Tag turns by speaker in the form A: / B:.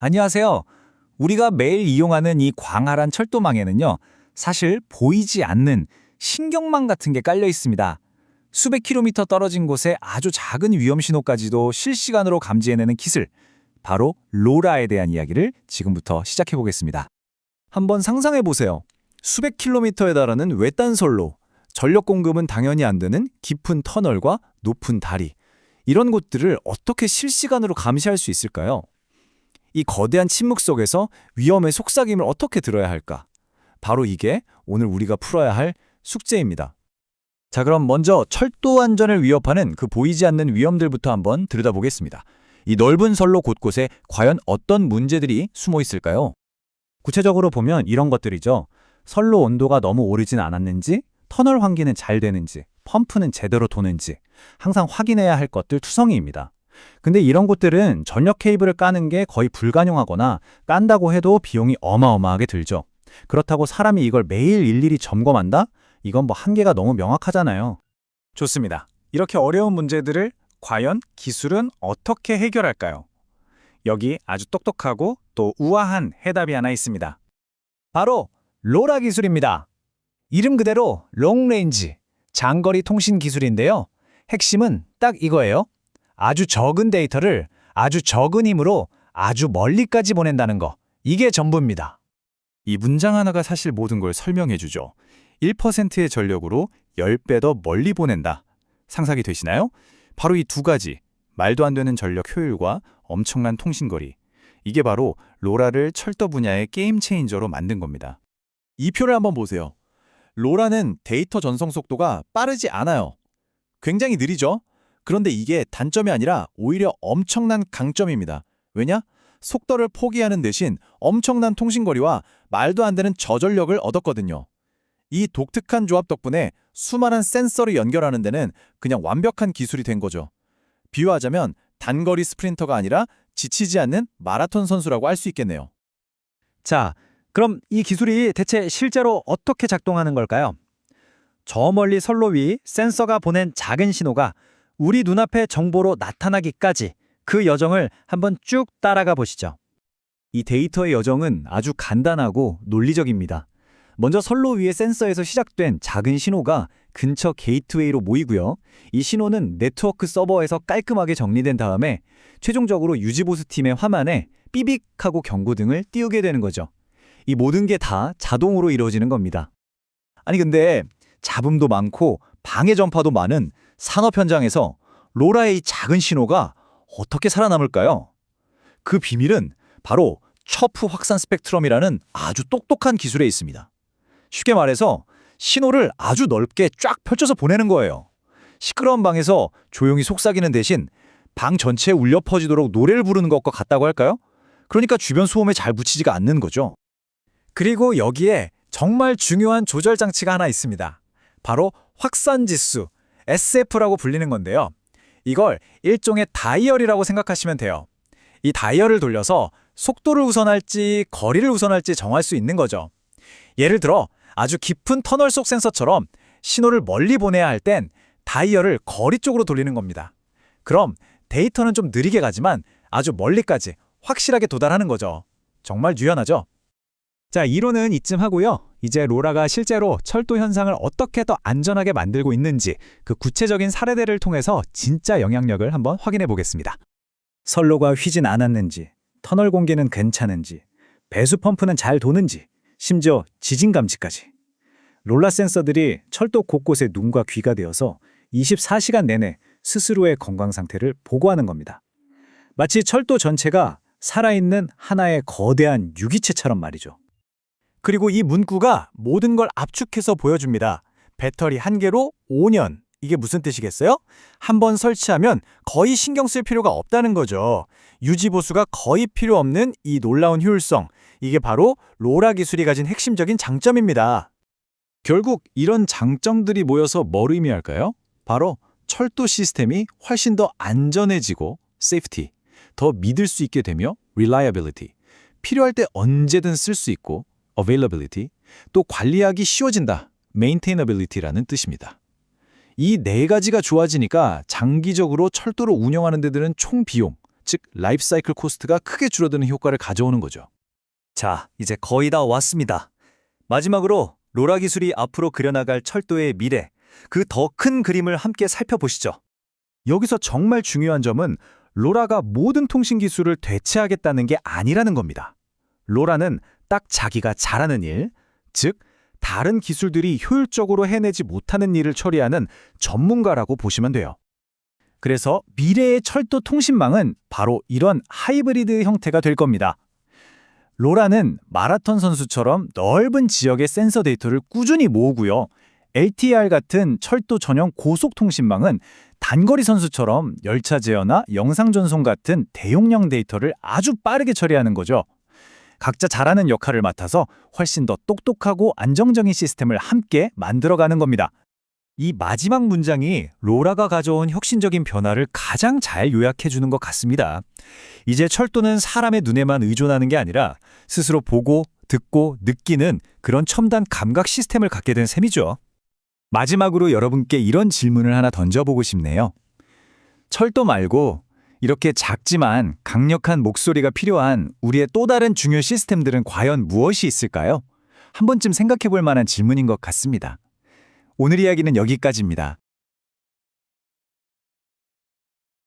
A: 안녕하세요. 우리가 매일 이용하는 이 광활한 철도망에는요, 사실 보이지 않는 신경망 같은 게 깔려 있습니다. 수백 킬로미터 떨어진 곳에 아주 작은 위험 신호까지도 실시간으로 감지해내는 기술, 바로 로라에 대한 이야기를 지금부터 시작해 보겠습니다. 한번 상상해 보세요. 수백 킬로미터에 달하는 외딴 선로, 전력 공급은 당연히 안 되는 깊은 터널과 높은 다리, 이런 곳들을 어떻게 실시간으로 감시할 수 있을까요? 이 거대한 침묵 속에서 위험의 속삭임을 어떻게 들어야 할까? 바로 이게 오늘 우리가 풀어야 할 숙제입니다. 자, 그럼 먼저 철도 안전을 위협하는 그 보이지 않는 위험들부터 한번 들여다보겠습니다. 이 넓은 선로 곳곳에 과연 어떤 문제들이 숨어 있을까요? 구체적으로 보면 이런 것들이죠. 선로 온도가 너무 오르진 않았는지, 터널 환기는 잘 되는지, 펌프는 제대로 도는지 항상 확인해야 할 것들 투성이입니다. 근데 이런 곳들은 전력 케이블을 까는 게 거의 불가능하거나 깐다고 해도 비용이 어마어마하게 들죠. 그렇다고 사람이 이걸 매일 일일이 점검한다? 이건 뭐 한계가 너무 명확하잖아요. 좋습니다. 이렇게 어려운 문제들을 과연 기술은 어떻게 해결할까요? 여기 아주 똑똑하고 또 우아한 해답이 하나 있습니다. 바로 로라 기술입니다. 이름 그대로 롱레인지, 장거리 통신 기술인데요. 핵심은 딱 이거예요. 아주 적은 데이터를 아주 적은 힘으로 아주 멀리까지 보낸다는 거. 이게 전부입니다. 이 문장 하나가 사실 모든 걸 설명해 주죠. 1%의 전력으로 10배 더 멀리 보낸다. 상상이 되시나요? 바로 이 두 가지. 말도 안 되는 전력 효율과 엄청난 통신거리. 이게 바로 로라를 철도 분야의 게임 체인저로 만든 겁니다. 이 표를 한번 보세요. 로라는 데이터 전송 속도가 빠르지 않아요. 굉장히 느리죠? 그런데 이게 단점이 아니라 오히려 엄청난 강점입니다. 왜냐? 속도를 포기하는 대신 엄청난 통신거리와 말도 안 되는 저전력을 얻었거든요. 이 독특한 조합 덕분에 수많은 센서를 연결하는 데는 그냥 완벽한 기술이 된 거죠. 비유하자면 단거리 스프린터가 아니라 지치지 않는 마라톤 선수라고 할 수 있겠네요.
B: 자, 그럼 이 기술이 대체 실제로 어떻게 작동하는 걸까요? 저 멀리 선로 위 센서가 보낸 작은 신호가 우리 눈앞에 정보로 나타나기까지 그 여정을 한번 쭉 따라가 보시죠.
A: 이 데이터의 여정은 아주 간단하고 논리적입니다. 먼저 선로 위의 센서에서 시작된 작은 신호가 근처 게이트웨이로 모이고요. 이 신호는 네트워크 서버에서 깔끔하게 정리된 다음에 최종적으로 유지보수 팀의 화면에 삐빅 하고 경고 등을 띄우게 되는 거죠. 이 모든 게 다 자동으로 이루어지는 겁니다. 아니 근데 잡음도 많고 방해 전파도 많은 산업 현장에서 로라의 이 작은 신호가 어떻게 살아남을까요? 그 비밀은 바로 첩프 확산 스펙트럼이라는 아주 똑똑한 기술에 있습니다. 쉽게 말해서 신호를 아주 넓게 쫙 펼쳐서 보내는 거예요. 시끄러운 방에서 조용히 속삭이는 대신 방 전체에 울려 퍼지도록 노래를 부르는 것과 같다고 할까요? 그러니까 주변 소음에 잘 묻히지가 않는 거죠.
B: 그리고 여기에 정말 중요한 조절 장치가 하나 있습니다. 바로 확산 지수, SF라고 불리는 건데요. 이걸 일종의 다이얼이라고 생각하시면 돼요. 이 다이얼을 돌려서 속도를 우선할지 거리를 우선할지 정할 수 있는 거죠. 예를 들어 아주 깊은 터널 속 센서처럼 신호를 멀리 보내야 할 땐 다이얼을 거리 쪽으로 돌리는 겁니다. 그럼 데이터는 좀 느리게 가지만 아주 멀리까지 확실하게 도달하는 거죠. 정말 유연하죠? 자, 이론은 이쯤 하고요. 이제 로라가 실제로 철도 현상을 어떻게 더 안전하게 만들고 있는지 그 구체적인 사례들을 통해서 진짜 영향력을 한번 확인해 보겠습니다. 선로가 휘진 않았는지, 터널 공기는 괜찮은지, 배수 펌프는 잘 도는지, 심지어 지진 감지까지. 롤라 센서들이 철도 곳곳에 눈과 귀가 되어서 24시간 내내 스스로의 건강 상태를 보고하는 겁니다. 마치 철도 전체가 살아있는 하나의 거대한 유기체처럼 말이죠. 그리고 이 문구가 모든 걸 압축해서 보여줍니다. 배터리 한 개로 5년. 이게 무슨 뜻이겠어요? 한 번 설치하면 거의 신경 쓸 필요가 없다는 거죠. 유지 보수가 거의 필요 없는 이 놀라운 효율성. 이게 바로 로라 기술이 가진 핵심적인 장점입니다.
A: 결국 이런 장점들이 모여서 뭘 의미할까요? 바로 철도 시스템이 훨씬 더 안전해지고 safety, 더 믿을 수 있게 되며 reliability, 필요할 때 언제든 쓸 수 있고 availability, 또 관리하기 쉬워진다 maintainability라는 뜻입니다. 이 네 가지가 좋아지니까 장기적으로 철도를 운영하는 데들은 총 비용,
B: 즉 라이프 사이클 코스트가 크게 줄어드는 효과를 가져오는 거죠.
A: 자, 이제 거의 다 왔습니다. 마지막으로 로라 기술이 앞으로 그려나갈 철도의 미래, 그 더 큰 그림을 함께 살펴보시죠.
B: 여기서 정말 중요한 점은 로라가 모든 통신 기술을 대체하겠다는 게 아니라는 겁니다. 로라는 딱 자기가 잘하는 일, 즉 다른 기술들이 효율적으로 해내지 못하는 일을 처리하는 전문가라고 보시면 돼요.
A: 그래서 미래의 철도 통신망은 바로 이런 하이브리드 형태가 될 겁니다. 로라는 마라톤 선수처럼 넓은 지역의 센서 데이터를 꾸준히 모으고요. LTR 같은 철도 전용 고속통신망은 단거리 선수처럼 열차 제어나 영상 전송 같은 대용량 데이터를 아주 빠르게 처리하는 거죠. 각자 잘하는 역할을 맡아서 훨씬 더 똑똑하고 안정적인 시스템을 함께 만들어가는 겁니다. 이 마지막 문장이 로라가 가져온 혁신적인 변화를 가장 잘 요약해 주는 것 같습니다. 이제 철도는 사람의 눈에만 의존하는 게 아니라 스스로 보고, 듣고, 느끼는 그런 첨단 감각 시스템을 갖게 된 셈이죠. 마지막으로 여러분께 이런 질문을 하나 던져보고 싶네요. 철도 말고 이렇게 작지만 강력한 목소리가 필요한 우리의 또 다른 중요 시스템들은 과연 무엇이 있을까요? 한 번쯤 생각해 볼 만한 질문인 것 같습니다. 오늘 이야기는 여기까지입니다.